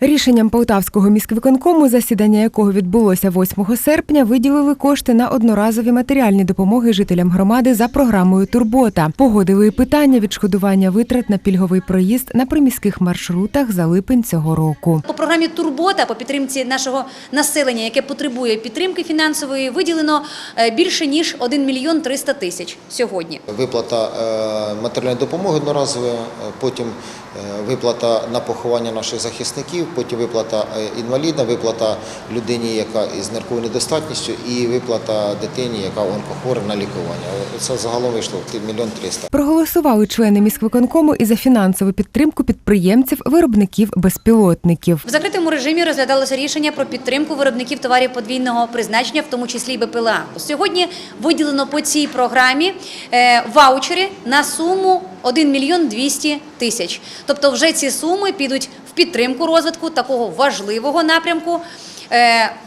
Рішенням Полтавського міськвиконкому, засідання якого відбулося 8 серпня, виділили кошти на одноразові матеріальні допомоги жителям громади за програмою Турбота. Погодили і питання відшкодування витрат на пільговий проїзд на приміських маршрутах за липень цього року. По програмі Турбота по підтримці нашого населення, яке потребує підтримки фінансової, виділено е, більше ніж 1 мільйон 300 тисяч сьогодні. Виплата е, матеріальної допомоги одноразова, е, потім виплата на поховання наших захисників, потім виплата е, інваліда, виплата людині, яка із нирковою недостатністю, і виплата дитині, яка онкохвора на лікування. Це загалом вийшло в мільйон триста. Проголосували члени міськвиконкому і за фінансову підтримку підприємців, виробників безпілотників. В закритому режимі розглядалося рішення про підтримку виробників товарів подвійного призначення, в тому числі БПЛА. Сьогодні виділено по цій програмі е, ваучери на суму 1 мільйон 200 тисяч. Тобто вже ці суми підуть в підтримку розвитку такого важливого напрямку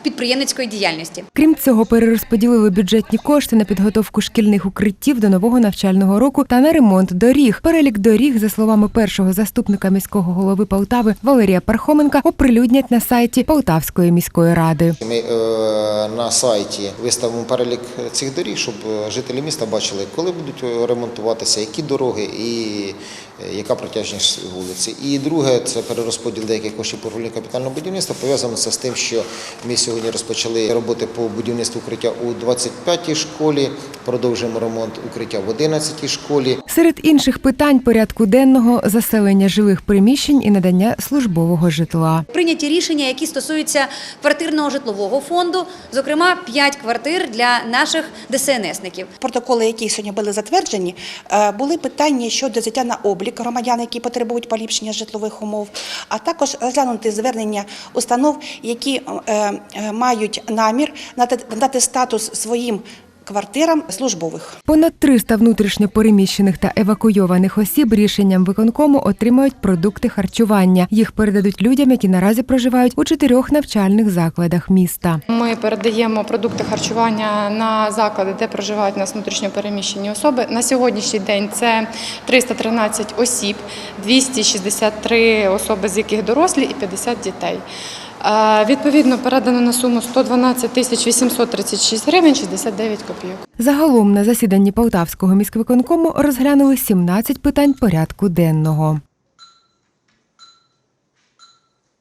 підприємницької діяльності. Крім цього, перерозподілили бюджетні кошти на підготовку шкільних укриттів до нового навчального року та на ремонт доріг. Перелік доріг, за словами першого заступника міського голови Полтави Валерія Пархоменка, оприлюднять на сайті Полтавської міської ради. Ми е, на сайті виставимо перелік цих доріг, щоб е, жителі міста бачили, коли будуть е, ремонтуватися, які дороги і е, яка протяжність вулиці. І друге це перерозподіл деяких коштів по програмі капітального будівництва. Пов'язано це з тим, що ми сьогодні розпочали роботи по будівництву укриття у 25-й школі, продовжуємо ремонт укриття в 11-й школі. Серед інших питань порядку денного заселення жилих приміщень і надання службового житла. Прийняті рішення, які стосуються квартирного житлового фонду, зокрема 5 квартир для наших ДСНСників. Протоколи, які сьогодні були затверджені, е, були питання щодо взяття на облік громадян, які потребують поліпшення житлових умов, а також розглянути звернення установ, які мають намір надати- надати статус своїм квартирам службових. Понад 300 внутрішньо переміщених та евакуйованих осіб рішенням виконкому отримають продукти харчування. Їх передадуть людям, які наразі проживають у чотирьох навчальних закладах міста. Ми передаємо продукти харчування на заклади, де проживають у нас внутрішньо переміщені особи. На сьогоднішній день це 313 осіб, 263 особи, з яких дорослі, і 50 дітей. Відповідно, передано на суму 112 тисяч 836 гривень 69 копійок. Загалом на засіданні Полтавського міськвиконкому розглянули 17 питань порядку денного.